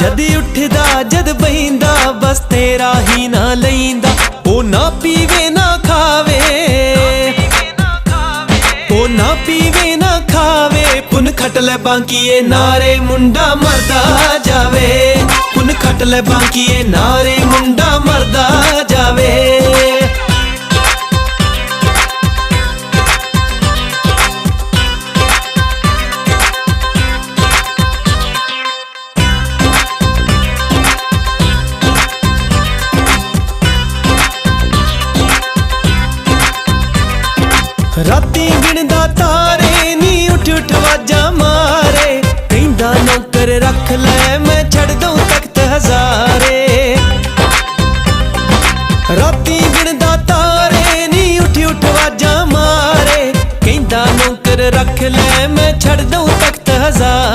ਜਦ ਉੱਠਦਾ, ਜਦ ਬੈਂਦਾ ਬਸ ਤੇਰਾ ਹੀ ਨਾ ਲੈਂਦਾ ਉਹ ਨਾ ਪੀਵੇ, ਨਾ ਖਾਵੇ। ਉਹ ਨਾ ਪੀਵੇ, ਨਾ ਖਾਵੇ। ਪੁਨ ਖਟ ਲੈ ਬਾਂਕੀਏ, ਨਾਰੇ ਮੁੰਡਾ ਮਰਦਾ ਜਾਵੇ। ਪੁਨ ਖਟ ਲੈ ਬਾਂਕੀਏ, ਨਾਰੇ ਰਾਤੀ ਗਿਣਦਾ ਤਾਰੇ, ਨੀ ਉੱਠ ਉੱਠ ਵਾਜਾਂ ਮਾਰੇ। ਕਹਿੰਦਾ, ਨੌਕਰ ਰੱਖ ਲੈ, ਮੈਂ ਛੱਡ ਦਉ ਤਖਤ ਹਜ਼ਾਰੇ। ਰਾਤੀ ਗਿਣਦਾ ਤਾਰੇ, ਨੀ ਉੱਠ ਉੱਠ ਵਾਜਾਂ ਮਾਰੇ। ਕਹਿੰਦਾ, ਨੌਕਰ ਰੱਖ ਲੈ, ਮੈਂ ਛੱਡ ਦਉ ਤਖਤ ਹਜ਼ਾਰੇ।